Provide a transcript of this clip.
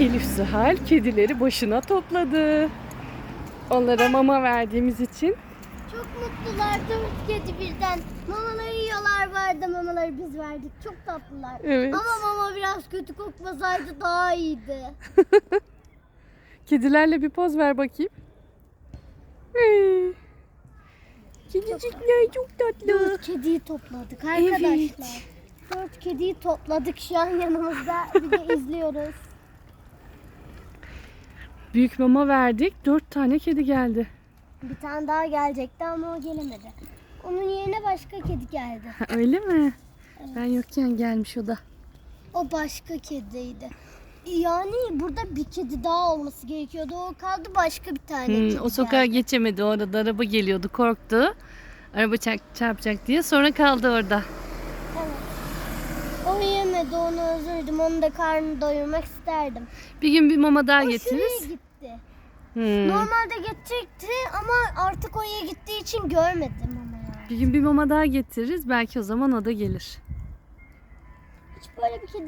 Elif Zuhal kedileri başına topladı. Onlara mama verdiğimiz için Çok mutlular dört kedi birden. Mamaları yiyorlar vardı mamaları biz verdik. Çok tatlılar. Evet. Ama mama biraz kötü kokmasaydı daha iyiydi. kedilerle bir poz ver bakayım. Hey. Kedicikler çok tatlı. Dört kediyi topladık arkadaşlar. Dört kediyi topladık şu an yanımızda. Bir de izliyoruz. Büyük mama verdik. Dört tane kedi geldi. Bir tane daha gelecekti ama o gelemedi. Onun yerine başka kedi geldi. Ha, öyle mi? Ben yokken gelmiş o da. O başka kediydi. Yani burada bir kedi daha olması gerekiyordu. O kaldı başka bir tane Hmm, kedi o sokağa geldi. geçemedi. Orada araba geliyordu. Korktu. Araba çarp- çarpacak diye. Sonra kaldı orada. Yemedi onu özürdüm. Onu da karnını doyurmak isterdim. Bir gün bir mama daha O getiririz. gitti. Hmm. Normalde gidecekti ama artık oraya gittiği için görmedim ama. Bir gün bir mama daha getiririz. Belki o zaman o da gelir. Hiç böyle bir kedi